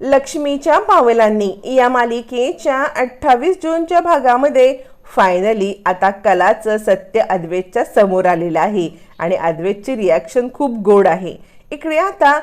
लक्ष्मीच्या पावलांनी या मालिकेच्या अठ्ठावीस जूनच्या भागामध्ये फायनली आता कलाचं सत्य अद्वेतच्या समोर आलेलं आहे. आणि अद्वेतची रिॲक्शन खूप गोड आहे. इकडे आता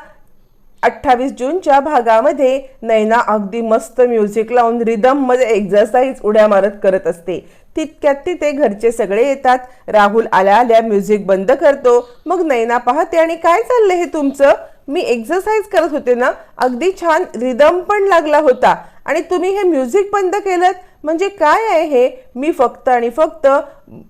अठ्ठावीस जूनच्या भागामध्ये नैना अगदी मस्त म्युझिक लावून रिदममध्ये एक्झरसाईज उड्या मारत करत असते. तितक्यात तिथे घरचे सगळे येतात. राहुल आल्या आल्या म्युझिक बंद करतो. मग नैना पाहते आणि काय चाललं हे तुमचं? मी एक्झरसाईज करत होते ना अगदी छान रिदम पण लागला होता. आणि तुम्ही हे म्युझिक बंद केलं म्हणजे काय आहे हे? मी फक्त आणि फक्त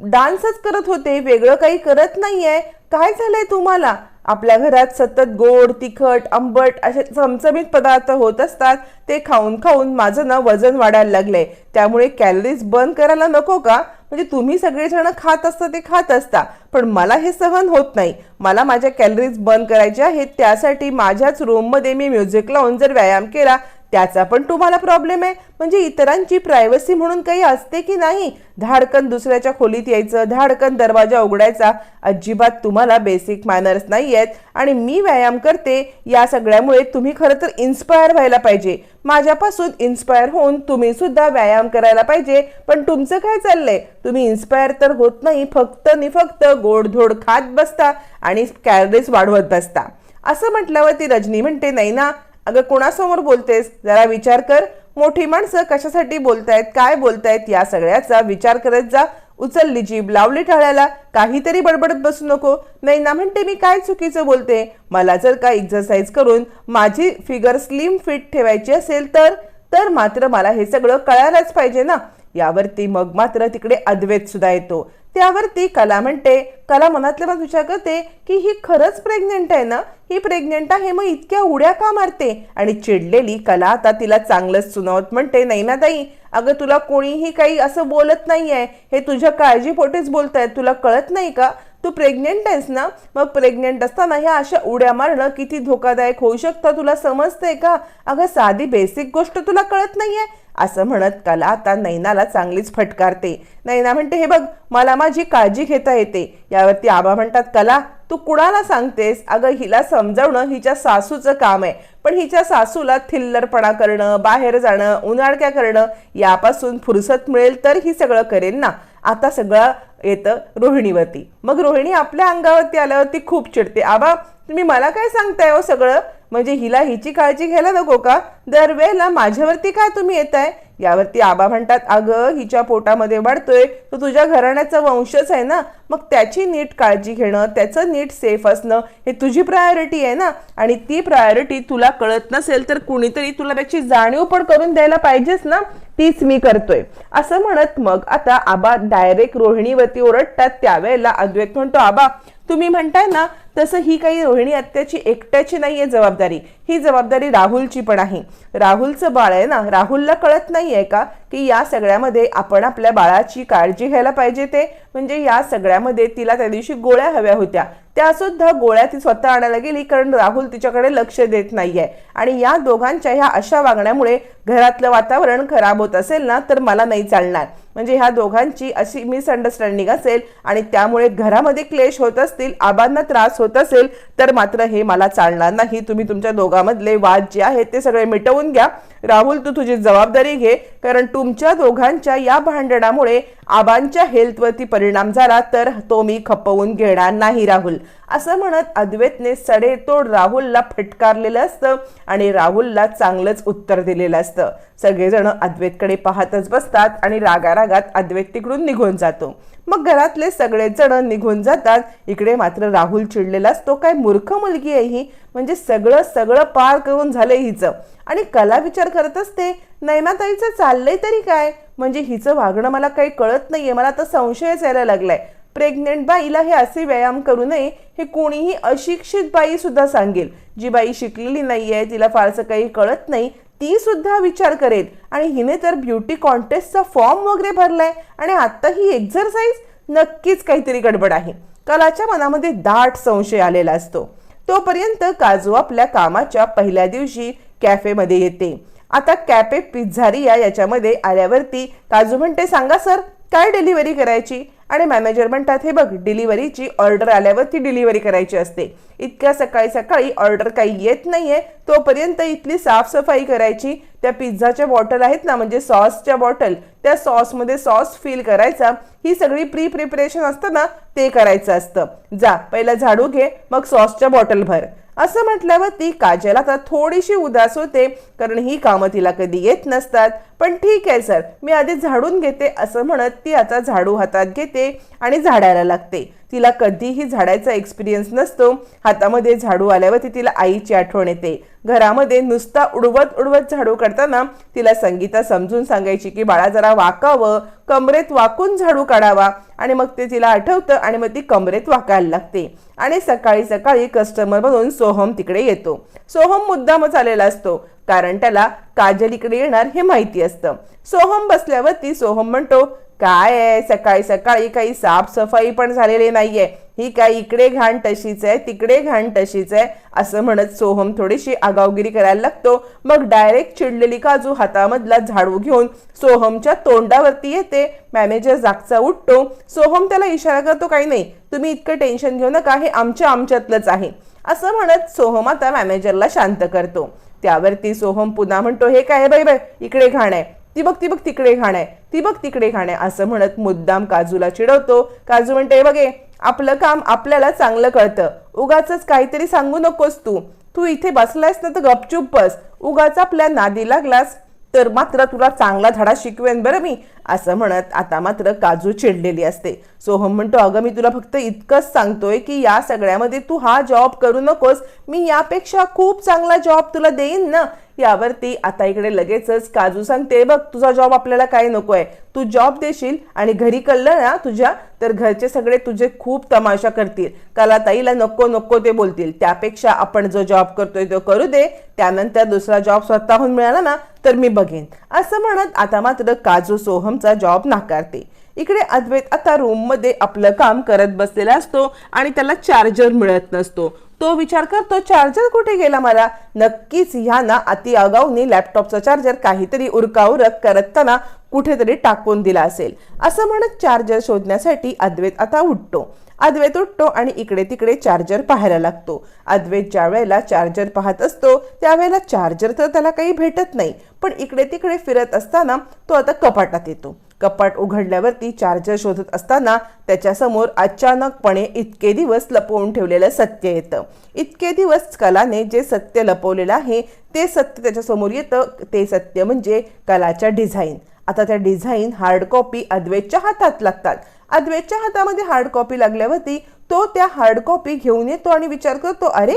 डान्सच करत होते वेगळं काही करत नाही आहे काय झालंय तुम्हाला? आपल्या घरात सतत गोड तिखट आंबट असे चमचमीत पदार्थ होत असतात ते खाऊन खाऊन माझं ना वजन वाढायला लागलंय. त्यामुळे कॅलरीज बर्न करायला नको का? म्हणजे तुम्ही सगळेजण खात असता ते खात असता पण मला हे सहन होत नाही. मला माझ्या कॅलरीज बर्न करायच्या आहेत त्यासाठी माझ्याच रूममध्ये मी म्युझिक लावून जर व्यायाम केला त्याचा पण तुम्हाला प्रॉब्लेम आहे. म्हणजे इतरांची प्रायव्हसी म्हणून काही असते की नाही? धाडकन दुसऱ्याच्या खोलीत यायचं धाडकन दरवाजा उघडायचा. अजिबात तुम्हाला बेसिक मॅनर्स नाही आहेत आणि मी व्यायाम करते या सगळ्यामुळे तुम्ही खरं तर इन्स्पायर व्हायला पाहिजे. माझ्यापासून इन्स्पायर होऊन तुम्ही सुद्धा व्यायाम करायला पाहिजे. पण तुमचं काय चाललंय? तुम्ही इन्स्पायर तर होत नाही फक्त नि फक्त गोडधोड खात बसता आणि कॅलरीज वाढवत बसता. असं म्हटल्यावरती रजनी म्हणते नाही ना अगं कोणासमोर बोलतेस? जरा विचार कर. मोठी माणसं कशासाठी बोलतायत काय बोलतायत या सगळ्याचा विचार करत जा. उचलली जीभ लावली टाळ्याला काहीतरी बडबडत बसू नको. नाही ना म्हणते मी काय चुकीचं बोलते? मला जर का एक्झरसाईज करून माझी फिगर स्लिम फिट ठेवायची असेल तर? तर मात्र मला हे सगळं कळायलाच पाहिजे ना. यावरती मग मात्र तिकडे अद्वैत सुद्धा येतो. त्यावर ती कला म्हणते. कला मनातल्या मनात विचार करते की ही खरंच प्रेग्नेंट आहे ना? ही प्रेग्नेंट आहे मग इतक्या उड्या का मारते? आणि चिडलेली कला आता तिला चांगलंच सुनावत म्हणते नाही ना ताई अगं तुला कोणीही काही असं बोलत नाहीये. हे तुझ्या काळजीपोटीच बोलतायत. तुला कळत नाही का? तू प्रेग्नेंट आहेस ना? मग प्रेग्नेंट असताना ह्या अशा उड्या मारणं किती धोकादायक होऊ शकतं तुला समजतंय का? अगं साधी बेसिक गोष्ट तुला कळत नाहीये. असं म्हणत कला आता नैनाला चांगलीच फटकारते. नैना म्हणते हे बघ मला माझी काळजी घेता येते. यावरती आबा म्हणतात कला तू कुणाला सांगतेस? अगं हिला समजावणं हिच्या सासूचं काम आहे. पण हिच्या सासूला थिल्लरपणा करणं बाहेर जाणं उन्हाळक्या करणं यापासून फुरसत मिळेल तर ही सगळं करेन ना. आता सगळं येतं रोहिणीवरती. मग रोहिणी आपल्या अंगावरती आल्यावरती खूप चिडते. आबा तुम्ही मला काय सांगताय हो सगळं? म्हणजे हिला हिची काळजी घ्यायला नको का? दरवेळेला माझ्यावरती काय तुम्ही येत आहे यावरती आबा म्हणतात अगं हिच्या पोटामध्ये वाढतोय तो तुझ्या घराण्याचा वंशच आहे ना मग त्याची नीट काळजी घेणं त्याचं नीट सेफ असणं हे तुझी प्रायोरिटी आहे ना? आणि ती प्रायोरिटी तुला कळत नसेल तर कुणीतरी तुला त्याची जाणीव पण करून द्यायला पाहिजेच ना? तीच मी करतोय. असं म्हणत मग आता आबा डायरेक्ट रोहिणीवरती ओरडतात. त्यावेळेला अद्वैत म्हणतो आबा तुम्ही म्हणताय ना तसं ही काही रोहिणी आत्याची एकट्याची नाही आहे जबाबदारी. ही जबाबदारी राहुलची पण आहे. राहुलचं बाळ आहे ना राहुलला कळत नाही आहे का की या सगळ्यामध्ये आपण आपल्या बाळाची काळजी घ्यायला पाहिजे ते? म्हणजे या सगळ्यामध्ये तिला त्या दिवशी गोळ्या हव्या होत्या. त्यासुद्धा गोळ्या ती स्वतः आणायला गेली कारण राहुल तिच्याकडे लक्ष देत नाही आहे आणि या दोघांच्या ह्या अशा वागण्यामुळे घरातलं वातावरण खराब होत असेल ना तर मला नाही चालणार. म्हणजे ह्या दोघांची अशी मिसअंडरस्टँडिंग असेल आणि त्यामुळे घरामध्ये क्लेश होत असतील आबांना त्रास होत असेल तर मात्र हे मला चालणार नाही. तुम्ही तुमच्या दोघांमधले वाद जे आहेत ते सगळे मिटवून घ्या. राहुल तू तुझी जबाबदारी घे कारण तुमच्या दोघांच्या या भांडणामुळे आबांच्या हेल्थवरती परिणाम झाला तर तो मी खपवून घेणार नाही राहुल. असं म्हणत अद्वैतने सडेतोड राहुलला फटकारलेलं असतं आणि राहुलला चांगलंच उत्तर दिलेलं असतं. सगळेजण अद्वैतकडे पाहतच बसतात आणि रागारागात अद्वैत तिकडून निघून जातो. मग घरातले सगळेच जण निघून जातात. इकडे मात्र राहुल चिडलेलाच तो काय मूर्ख मुलगी आहे ही. म्हणजे सगळं सगळं पार करून झालंय हिचं. आणि कला विचार करत असते. नैनाताईचं चाललंय तरी काय? म्हणजे हिचं वागणं मला काही कळत नाहीये. मला आता संशयच यायला लागलाय. प्रेग्नेंट बाईला हे असे व्यायाम करू नये हे कोणीही अशिक्षित बाई सुद्धा सांगेल. जी बाई शिकलेली नाहीये तिला फारसं काही कळत नाही. ती सुद्धा विचार करेल. आणि हिने तर ब्युटी कॉन्टेस्टचा फॉर्म वगैरे भरलाय. आणि आता ही एक्झरसाईज नक्कीच काहीतरी गडबड आहे. कलाच्या मनामध्ये दाट संशय आलेला असतो. तोपर्यंत काजू आपल्या कामाच्या पहिल्या दिवशी कॅफेमध्ये येते. आता कॅफे पिझ्झारिया याच्यामध्ये आल्यावरती काजू म्हणते सांगा सर काय डिलिव्हरी करायची? आणि मॅनेजर म्हणतात हे बघ डिलिव्हरीची ऑर्डर आल्यावर ती डिलिव्हरी करायची असते. इतक्या सकाळी सकाळी ऑर्डर काही येत नाहीये. तोपर्यंत इथली साफसफाई करायची. त्या पिझ्झाच्या बॉटल आहेत ना म्हणजे सॉसच्या बॉटल त्या सॉसमध्ये सॉस फिल करायचा. ही सगळी प्री प्रिपरेशन असतं ना ते करायचं असतं. जा पहिला झाडू घे मग सॉसच्या बॉटल भर. असं म्हटल्यावर ती काजल आता थोडीशी उदास होते कारण ही कामं तिला कधी येत नसतात. पण ठीक आहे सर. मी आधी झाडून घेते असं म्हणत ती आता झाडू हातात घेते आणि झाडायला लागते. तिला कधीही झाडायचा एक्सपिरियन्स नसतो. हातामध्ये झाडू आल्यावरती तिला आईची आठवण येते. घरामध्ये नुसता उडवत उडवत झाडू काढताना तिला संगीता समजून सांगायची की बाळा जरा वाकावं. कमरेत वाकून झाडू काढावा. आणि मग ते तिला आठवतं आणि मग ती कमरेत वाकायला लागते. आणि सकाळी सकाळी कस्टमर म्हणून सोहम तिकडे येतो. सोहम मुद्दामच आलेला असतो कारण त्याला काजल इकडे येणार हे माहिती असतं. सोहम बसल्यावरती सोहम म्हणतो काय आहे? सकाळी सकाळी काही साफसफाई पण झालेली नाहीये. ही काय इकडे घाण तशीच आहे तिकडे घाण तशीच आहे असं म्हणत सोहम थोडीशी आगावगिरी करायला लागतो. मग डायरेक्ट चिडलेली काजू हातामधला झाडू घेऊन सोहमच्या तोंडावरती येते. मॅनेजर जागचा उठतो. सोहम त्याला इशारा करतो काही नाही तुम्ही इतकं टेन्शन घेऊ नका हे आमच्या आमच्यातलंच आहे. असं म्हणत सोहम आता मॅनेजरला शांत करतो. त्यावरती सोहम पुन्हा म्हणतो हे काय बाई बाय इकडे घाण आहे. ती बघ ती बघ तिकडे घाण आहे. ती बघ तिकडे खाणे. असं म्हणत मुद्दाम काजूला चिडवतो. काजू म्हणते बघे आपलं काम आपल्याला चांगलं कळतं. उगाच काहीतरी सांगू नकोस तू. तू इथे बसलायस ना तर गपचूप बस. उगाच आपल्या नादी लागलास तर मात्र तुला चांगला धडा शिकवेन बरं मी. असं म्हणत आता मात्र काजू चिडलेली असते. सोहम म्हणतो अगं मी तुला फक्त इतकंच सांगतोय की या सगळ्यामध्ये तू हा जॉब करू नकोस. मी यापेक्षा खूप चांगला जॉब तुला देईन ना. यावरती आता इकडे लगेचच काजू सांगते बघ तुझा जॉब आपल्याला काय नको आहे तू जॉब देशील आणि घरी कळलं ना तुझ्या तर घरचे सगळे तुझे खूप तमाशा करतील. काला ताईला नको नको ते बोलतील. त्यापेक्षा आपण जो जॉब करतोय तो करू दे. त्यानंतर दुसरा जॉब स्वतःहून मिळाला ना तर मी बघेन. असं म्हणत आता मात्र काजू सोहमचा जॉब नाकारते. इकडे अद्वैत आता रूममध्ये आपलं काम करत बसलेला असतो आणि त्याला चार्जर मिळत नसतो. तो विचार करतो चार्जर कुठे गेला मला? नक्कीच ह्या ना अति आगाऊने लॅपटॉपचा चार्जर काहीतरी उरकाउरक करताना कुठेतरी टाकून दिला असेल. असं म्हणत चार्जर शोधण्यासाठी अद्वैत आता उठतो. अद्वैत उठतो आणि इकडे तिकडे चार्जर पाहायला लागतो. अद्वैत ज्या वेळेला चार्जर पाहत असतो त्यावेळेला चार्जर तर त्याला काही भेटत नाही. पण इकडे तिकडे फिरत असताना तो आता कपाटात येतो. कपाट उघडल्यावरती चार्जर शोधत असताना त्याच्यासमोर अचानकपणे इतके दिवस लपवून ठेवलेलं सत्य येतं. इतके दिवस कलाने जे सत्य लपवलेलं आहे ते सत्य त्याच्यासमोर येतं. ते सत्य म्हणजे कलाच्या डिझाईन आता त्या डिझाईन हार्ड कॉपी अद्वैतच्या हातात लागतात. अद्वैतच्या हातामध्ये हार्ड कॉपी लागल्यावरती तो त्या हार्ड कॉपी घेऊन येतो आणि विचार करतो अरे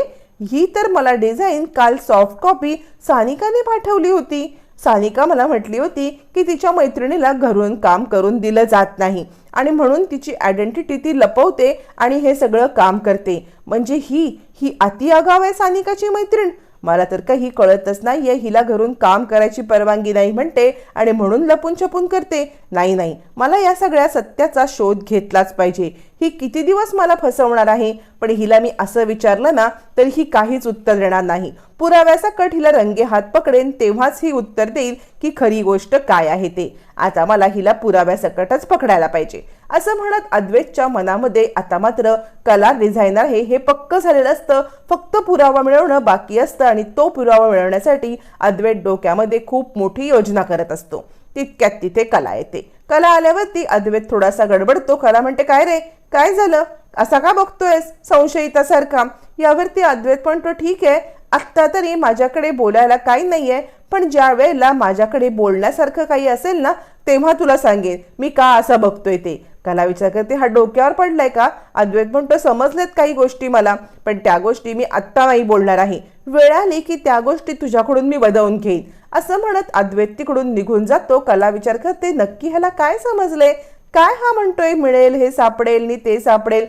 ही तर मला डिझाईन काल सॉफ्ट कॉपी सानिकाने पाठवली होती. सानिका मला म्हटली होती की तिच्या मैत्रिणीला घरून काम करून दिलं जात नाही आणि म्हणून तिची आयडेंटिटी ती लपवते आणि हे सगळं काम करते. म्हणजे ही ही अति आगाव आहे सानिकाची मैत्रीण? मला तर काही कळतच नाहीये हिला घरून काम करायची परवानगी नाही म्हणते आणि म्हणून लपून छपून करते. नाही नाही मला या सगळ्या सत्याचा शोध घेतलाच पाहिजे. ही किती दिवस मला फसवणार आहे? पण हिला मी असं विचारलं ना तर ही काहीच उत्तर देणार नाही. पुराव्याचा कट हिला रंगे हात पकडेन तेव्हाच ही उत्तर देईल की खरी गोष्ट काय आहे ते. आता मला हिला पुराव्यासकटच पकडायला पाहिजे. असं म्हणत अद्वैतच्या मनामध्ये आता मात्र कला डिझायनर हे हे पक्क झालेलं असतं. फक्त पुरावा मिळवणं बाकी असतं आणि तो पुरावा मिळवण्यासाठी अद्वैत डोक्यामध्ये खूप मोठी योजना करत असतो. तितक्यात तिथे कला येते. कला आल्यावरती अद्वैत थोडासा गडबडतो. कला म्हणते काय रे? काय झालं? असा का बघतोयस? संशयितासारखा. यावरती अद्वैत म्हणतो ठीक आहे. आत्ता तरी माझ्याकडे बोलायला काही नाही आहे पण ज्या वेळेला माझ्याकडे बोलण्यासारखं काही असेल ना तेव्हा तुला सांगेन. मी का असं बघतोय ते? कला विचार करते हा डोक्यावर पडलाय का? अद्वैत म्हणतो समजलेत काही गोष्टी मला पण त्या गोष्टी मी आत्ता नाही बोलणार आहे. वेळ आली की त्या गोष्टी तुझ्याकडून मी बदवून घेईन. असं म्हणत अद्वैत तिकडून निघून जातो. कला विचार करते नक्की ह्याला काय समजले काय हा म्हणतोय? मिळेल हे सापडेल नि ते सापडेल?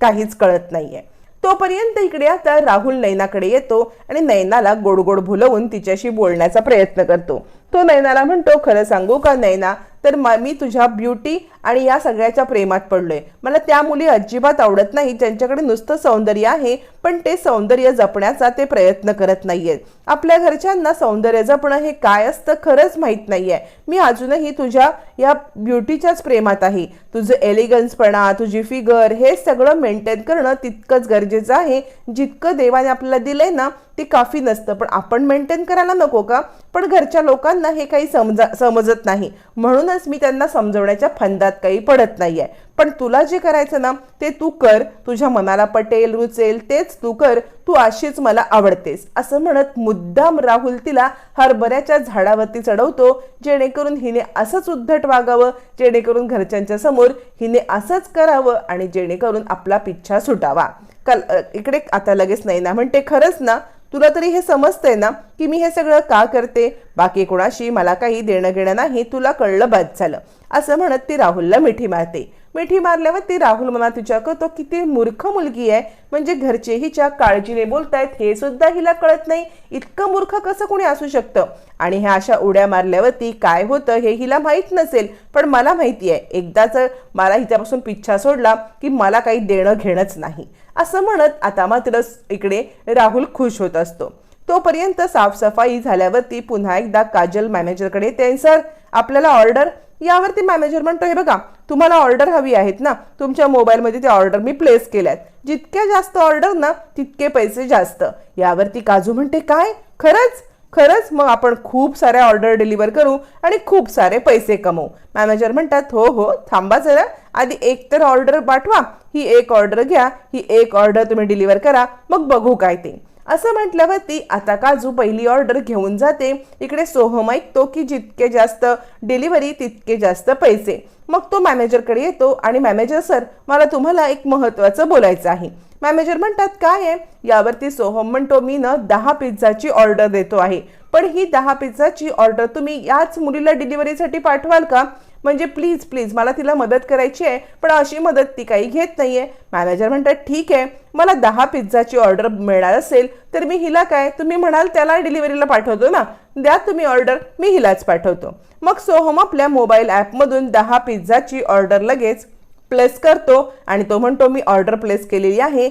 काहीच कळत नाहीये. तोपर्यंत इकडे आता राहुल नैनाकडे येतो आणि नैनाला गोड गोड भुलवून तिच्याशी बोलण्याचा प्रयत्न करतो. तो नैनाला म्हणतो खरं सांगू का नैना? तर मी तुझ्या ब्युटी आणि या सगळ्याच्या प्रेमात पडलोय. मला त्या मुली अजिबात आवडत नाही त्यांच्याकडे नुसतं सौंदर्य आहे पण ते सौंदर्य जपण्याचा ते प्रयत्न करत नाहीयेत. आपल्या घरच्यांना सौंदर्य जपणं हे काय असतं खरंच माहीत नाहीये. मी अजूनही तुझ्या या ब्युटीच्याच प्रेमात आहे. तुझं एलिगन्सपणा तुझी फिगर हे सगळं मेंटेन करणं तितकंच गरजेचं आहे. जितकं देवाने आपल्याला दिलंय ना ते काफी नसतं. पण आपण मेंटेन करायला नको का? पण घरच्या लोकांना हे काही समजा समजत नाही. म्हणूनच मी त्यांना समजवण्याच्या फंदात काही पडत नाहीये. पण तुला जे करायचं ना ते तू कर. तुझ्या मनाला पटेल रुचेल तेच तू कर. तू अशीच मला आवडतेस. असं म्हणत मुद्दाम राहुल तिला हरभऱ्याच्या झाडावरती चढवतो. जेणेकरून हिने असंच उद्धट वागावं जेणेकरून घरच्यांच्या समोर हिने असंच करावं आणि जेणेकरून आपला पिच्छा सुटावा. कल इकडे आता लगेच नाही ना म्हणते खरंच ना तुला तरी हे समजतंय ना की मी हे सगळं का करते? बाकी कोणाशी मला काही देणं घेणं नाही तुला कळलं बाद झालं. असं म्हणत ती राहुलला मिठी मारते. मिठी मारल्यावर ती राहुल मनात विचार करतो किती मूर्ख मुलगी आहे. म्हणजे घरचे हिच्या काळजीने बोलतायत हे सुद्धा हिला कळत नाही. इतकं मूर्ख कसं कोणी असू शकतं? आणि ह्या अशा उड्या मारल्यावरती काय होतं हे हिला माहीत नसेल. पण मला माहिती आहे एकदाच मला हिच्यापासून पिच्छा सोडला की मला काही देणं घेणंच नाही. असं म्हणत आता मात्र इकडे राहुल खुश होत असतो. तोपर्यंत साफसफाई झाल्यावरती पुन्हा एकदा काजल मॅनेजरकडे येते. सर आपल्याला ऑर्डर यावरती मॅनेजर म्हणतो हे बघा तुम्हाला ऑर्डर हवी आहेत ना तुमच्या मोबाईलमध्ये ते ऑर्डर मी प्लेस केल्यात. जितक्या जास्त ऑर्डर ना तितके पैसे जास्त. यावरती काजू म्हणते काय? खरंच? खरंच? मग आपण खूप साऱ्या ऑर्डर डिलिव्हर करू आणि खूप सारे पैसे कमवू. मॅनेजर म्हणतात हो हो थांबा जरा. आधी एक तर ऑर्डर पाठवा ही एक ऑर्डर घ्या ही एक ऑर्डर तुम्ही डिलिव्हर करा मग बघू काय ते. असं म्हटल्यावरती आता काजू पहिली ऑर्डर घेऊन जाते. इकडे सोहम ऐकतो की जितके जास्त डिलिव्हरी तितके जास्त पैसे. मग तो मॅनेजरकडे येतो आणि मॅनेजर सर मला तुम्हाला एक महत्त्वाचं बोलायचं आहे. मॅनेजर म्हणतात काय आहे? यावरती सोहम म्हणतो मी ना दहा पिझ्झाची ऑर्डर देतो आहे. पण ही दहा पिझ्झाची ऑर्डर तुम्ही याच मुलीला डिलिव्हरीसाठी पाठवाल का? म्हणजे प्लीज प्लीज मला तिला मदत करायची आहे पण अशी मदत ती काही घेत नाहीये. मॅनेजर म्हणतात ठीक आहे मला दहा पिझ्झाची ऑर्डर मिळणार असेल तर मी हिला काय? तुम्ही म्हणाल त्याला डिलिव्हरीला पाठवतो ना? द्या तुम्ही ऑर्डर मी हिलाच पाठवतो. मग सोहम आपल्या मोबाईल ॲपमधून दहा पिझ्झाची ऑर्डर लगेच प्लेस करतो आणि तो म्हणतो मी ऑर्डर प्लेस केलेली आहे.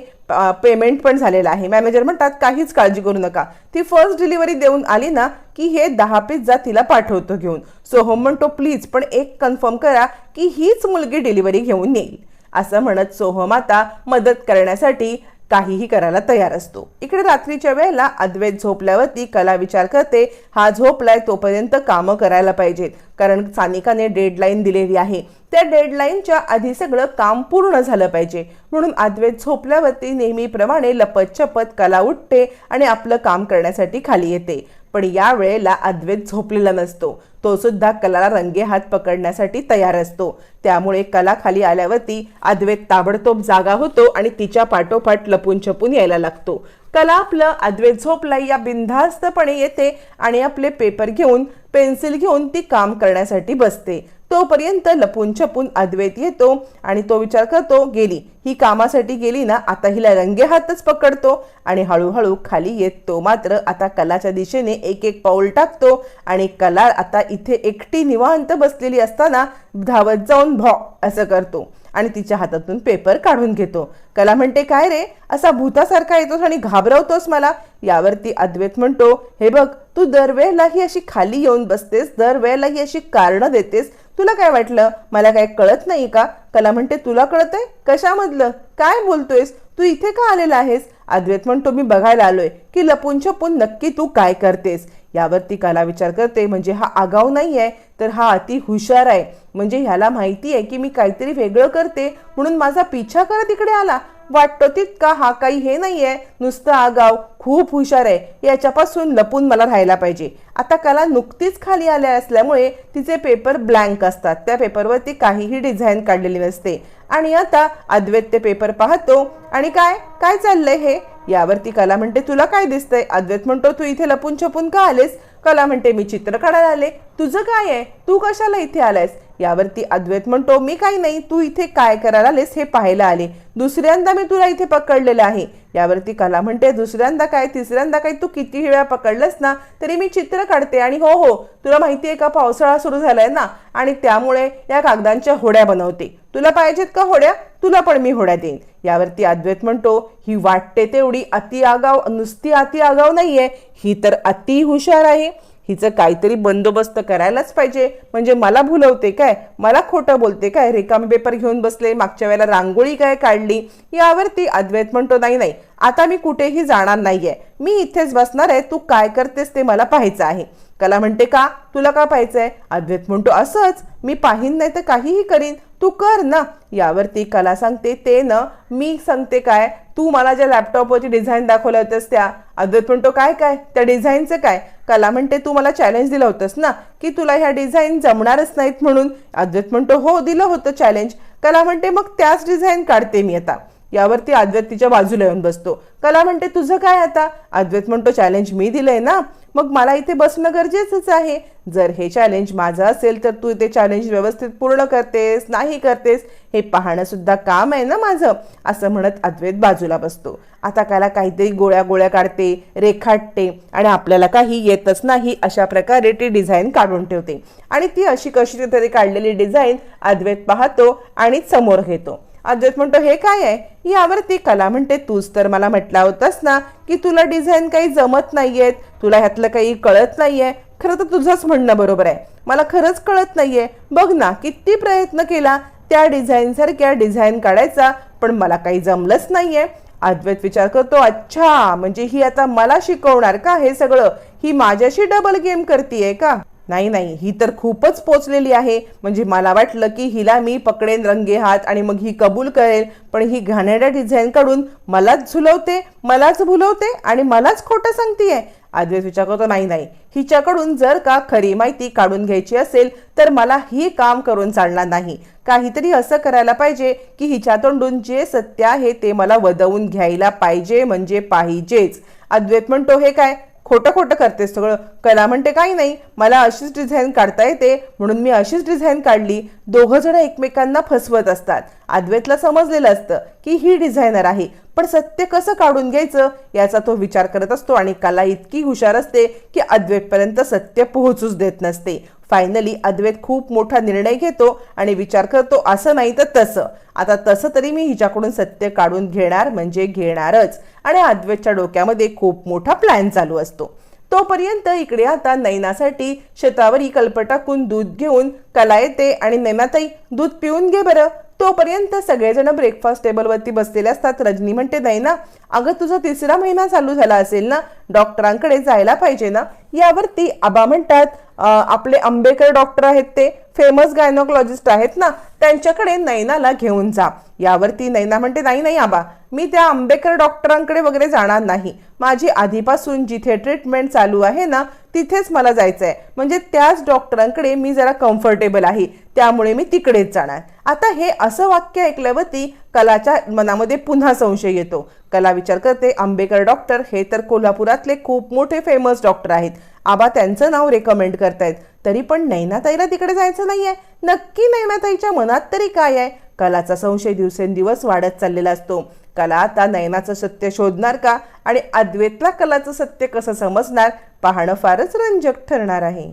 पेमेंट पण झालेलं आहे. मॅनेजर म्हणतात काहीच काळजी करू नका. ती फर्स्ट डिलिव्हरी देऊन आली ना की हे दहा पिझ्झा तिला पाठवतो घेऊन. सोहम म्हणतो प्लीज पण एक कन्फर्म करा की हीच मुलगी डिलिव्हरी घेऊन येईल. असं म्हणत सोहम आता मदत करण्यासाठी काहीही करायला तयार असतो. इकडे रात्रीच्या वेळेला अद्वैत झोपल्यावरती कला विचार करते हा झोपलाय तोपर्यंत कामं करायला पाहिजेत कारण सानिकाने डेडलाईन दिलेली आहे. त्या डेडलाईनच्या आधी सगळं काम पूर्ण झालं पाहिजे. म्हणून अद्वैत झोपल्यावरती नेहमीप्रमाणे लपत छपत कला उठते आणि आपलं काम करण्यासाठी खाली येते. पण या वेळेला अद्वैत झोपलेला नसतो. तो सुद्धा कलाला रंगे हात पकडण्यासाठी तयार असतो. त्यामुळे कला खाली आल्यावरती अद्वैत ताबडतोब जागा होतो आणि तिच्या पाठोपाठ लपून छपून यायला लागतो. कला आपलं अद्वैत झोपला या बिनधास्तपणे येते आणि आपले पेपर घेऊन पेन्सिल घेऊन ती काम करण्यासाठी बसते. तोपर्यंत लपून छपून अद्वैत येतो आणि तो विचार करतो गेली. ही कामासाठी गेली ना आता हिला रंगे हातच पकडतो आणि हळूहळू खाली येत. तो मात्र आता कलाच्या दिशेने एक एक पाऊल टाकतो आणि कला आता इथे एकटी निवांत बसलेली असताना धावत जाऊन भॉ असं करतो आणि तिच्या हातातून पेपर काढून घेतो. कला म्हणते काय रे? असा भूतासारखा येतोस आणि घाबरवतोस मला. यावरती अद्वैत म्हणतो हे बघ तू दरवेळेला ही अशी खाली येऊन बसतेस दरवेळेला ही अशी कारणं देतेस तुला काय वाटलं? मला काय कळत नाही का? कला म्हणते तुला कळतंय? कशामधलं? काय बोलतोयस? तू इथे का आलेला आहेस? अद्वैत म्हणतो मी बघायला आलोय की लपून छपून नक्की तू काय करतेस? यावरती कला विचार करते म्हणजे हा आगाऊ नाही आहे तर हा अति हुशार आहे. म्हणजे ह्याला माहिती आहे की मी काहीतरी वेगळं करते म्हणून माझा पिछा करत इकडे आला. वाटतो तितका हा काही हे नाही आहे नुसतं आगाव खूप हुशार आहे. याच्यापासून लपून मला राहायला पाहिजे. आता कला नुकतीच खाली आल्या असल्यामुळे तिचे पेपर ब्लँक असतात. त्या पेपरवरती काहीही डिझाईन काढलेली नसते. आणि आता अद्वैत ते पेपर पाहतो. आणि काय? काय चाललंय हे? यावरती कला म्हणते तुला काय दिसतंय? अद्वैत म्हणतो तू इथे लपून छपून का आलेस? कला म्हणते मी चित्र काढायला आले. तुझं काय आहे? तू कशाला इथे आलायस? यावरती अद्वैत म्हणतो मी काही नाही. तू इथे काय करायला आलेस हे पाहायला आले. दुसऱ्यांदा मी तुला इथे पकडलेलं आहे. यावरती कला म्हणते दुसऱ्यांदा काय तिसऱ्यांदा काय तू किती वेळा पकडलंस ना तरी मी चित्र काढते आणि हो हो तुला माहिती आहे का पावसाळा सुरू झालाय ना आणि त्यामुळे या कागदांच्या होड्या बनवते. तुला पाहिजेत का होड्या? तुला पण मी होड्या देईन. यावरती अद्वैत म्हणतो ही वाटते तेवढी अति आगाव नुसती अति आगाव नाहीये ही तर अति हुशार आहे. हिचं काहीतरी बंदोबस्त करायलाच पाहिजे. म्हणजे मला भुलवते काय? मला खोटं बोलते काय? रिकामी पेपर घेऊन बसले मागच्या वेळेला रांगोळी काय काढली? यावरती अद्वैत म्हणतो नाही नाही आता मी कुठेही जाणार नाहीये. मी इथेच बसणार आहे. तू काय करतेस ते मला पाहायचं आहे. कला म्हणते का? तुला का पाहायचंय? अद्वैत म्हणतो असंच. मी पाहीन नाही तर काहीही करीन. तू कर ना. यावरती कला सांगते ते न मी सांगते काय? तू मला ज्या लॅपटॉपवरची डिझाईन दाखवल्या होत्यास त्या अद्वैत म्हणतो काय काय? त्या डिझाईनचं काय? कला म्हणते तू मला चॅलेंज दिलं होतंस ना? की तुला ह्या डिझाईन जमणारच नाहीत म्हणून? अद्वैत म्हणतो हो दिलं होतं चॅलेंज कला म्हणते मग त्याच डिझाईन काढते मी आता. यावरती अद्वैत तिच्या बाजूला येऊन बसतो. कला म्हणते तुझं काय आता? अद्वैत म्हणतो चॅलेंज मी दिलंय ना? मग मला इथे बसणं गरजेचंच आहे. जर हे चॅलेंज माझं असेल तर तू ते चॅलेंज व्यवस्थित पूर्ण करतेस नाही करतेस हे पाहणं सुद्धा काम आहे ना माझं असं म्हणत अद्वैत बाजूला बसतो. आता काला काहीतरी गोळ्या गोळ्या काढते रेखाटते आणि आपल्याला काही येतच नाही अशा प्रकारे ती डिझाईन काढून ठेवते. आणि ती अशी कशी तरी काढलेली डिझाईन अद्वैत पाहतो आणि समोर घेतो. अद्वैत म्हणतो हे काय आहे? यावरती कला म्हणते तूच. तर मला म्हटला होतास ना की तुला डिझाईन काही जमत नाहीयेत तुला ह्यातलं काही कळत नाहीये. खरं तर तुझंच म्हणणं बरोबर आहे. मला खरंच कळत नाहीये. बघ ना किती प्रयत्न केला त्या डिझाईनसारख्या डिझाईन काढायचा पण मला काही जमलंच नाहीये. अद्वैत विचार करतो अच्छा म्हणजे ही आता मला शिकवणार का हे सगळं? ही माझ्याशी डबल गेम करतीये का? नाही नाही ही तर खूपच पोचलेली आहे. म्हणजे मला वाटलं की हिला मी पकडेन रंगे हात आणि मग ही कबूल करेल. पण ही घाणेरड्या डिझाईन काढून मलाच झुलवते मलाच भुलवते आणि मलाच खोटं सांगतीये. अद्वैत विचार करतो नाही नाही. हिच्याकडून जर का खरी माहिती काढून घ्यायची असेल तर मला ही काम करून चालणार नाही. काहीतरी असं करायला पाहिजे की हिच्या तोंडून जे सत्य आहे ते मला वदवून घ्यायला पाहिजे म्हणजे पाहिजेच. अद्वैत म्हणतो हे काय? खोटं खोटं करतेस सगळं. कला म्हणते काही नाही मला अशीच डिझाईन काढता येते म्हणून मी अशीच डिझाईन काढली. दोघंजणं एकमेकांना फसवत असतात. अद्वैतला समजलेलं असतं की ही डिझायनर आहे. पण सत्य कसं काढून घ्यायचं याचा तो विचार करत असतो आणि कला इतकी हुशार असते की अद्वैतपर्यंत सत्य पोहोचूच देत नसते. फायनली अद्वैत खूप मोठा निर्णय घेतो आणि विचार करतो असं नाही तर तसं. आता तसं तरी मी हिच्याकडून सत्य काढून घेणार म्हणजे घेणारच. आणि अद्वैतच्या डोक्यामध्ये खूप मोठा प्लॅन चालू असतो. तोपर्यंत इकडे आता नैनासाठी शेतावर ही कल्प टाकून दूध घेऊन कला येते आणि नैनाताई दूध पिऊन घे बरं. तोपर्यंत सगळेजण ब्रेकफास्ट टेबलवरती बसलेले असतात. रजनी म्हणते नाही ना अगं तुझा तिसरा महिना चालू झाला असेल ना डॉक्टरांकडे जायला पाहिजे ना. यावरती आबा म्हणतात आपले आंबेकर डॉक्टर आहेत ते फेमस गायनोकॉलॉजिस्ट आहेत ना त्यांच्याकडे नैनाला घेऊन जा. यावरती नैना म्हणते नाही नाही आबा मी त्या आंबेकर डॉक्टरांकडे वगैरे जाणार नाही. माझी आधीपासून जिथे ट्रीटमेंट चालू आहे ना तिथेच मला जायचं आहे म्हणजे त्याच डॉक्टरांकडे मी जरा कम्फर्टेबल आहे. त्यामुळे मी तिकडेच जाणार. आता हे असं वाक्य ऐकल्यावरती कलाच्या मनामध्ये पुन्हा संशय येतो. कला विचार करते आंबेकर डॉक्टर हे तर कोल्हापुरातले खूप मोठे फेमस डॉक्टर आहेत. आबा त्यांचं नाव रेकमेंड करतायत. तरी पण नैनाताईला तिकडे जायचं नाही आहे नक्की नैनाताईच्या मनात तरी काय आहे? कलाचा संशय दिवसेंदिवस वाढत चाललेला असतो. कला आता नयनाचं सत्य शोधणार का? आणि अद्वैतला कलाचं सत्य कसं समजणार? पाहणं फारच रंजक ठरणार आहे.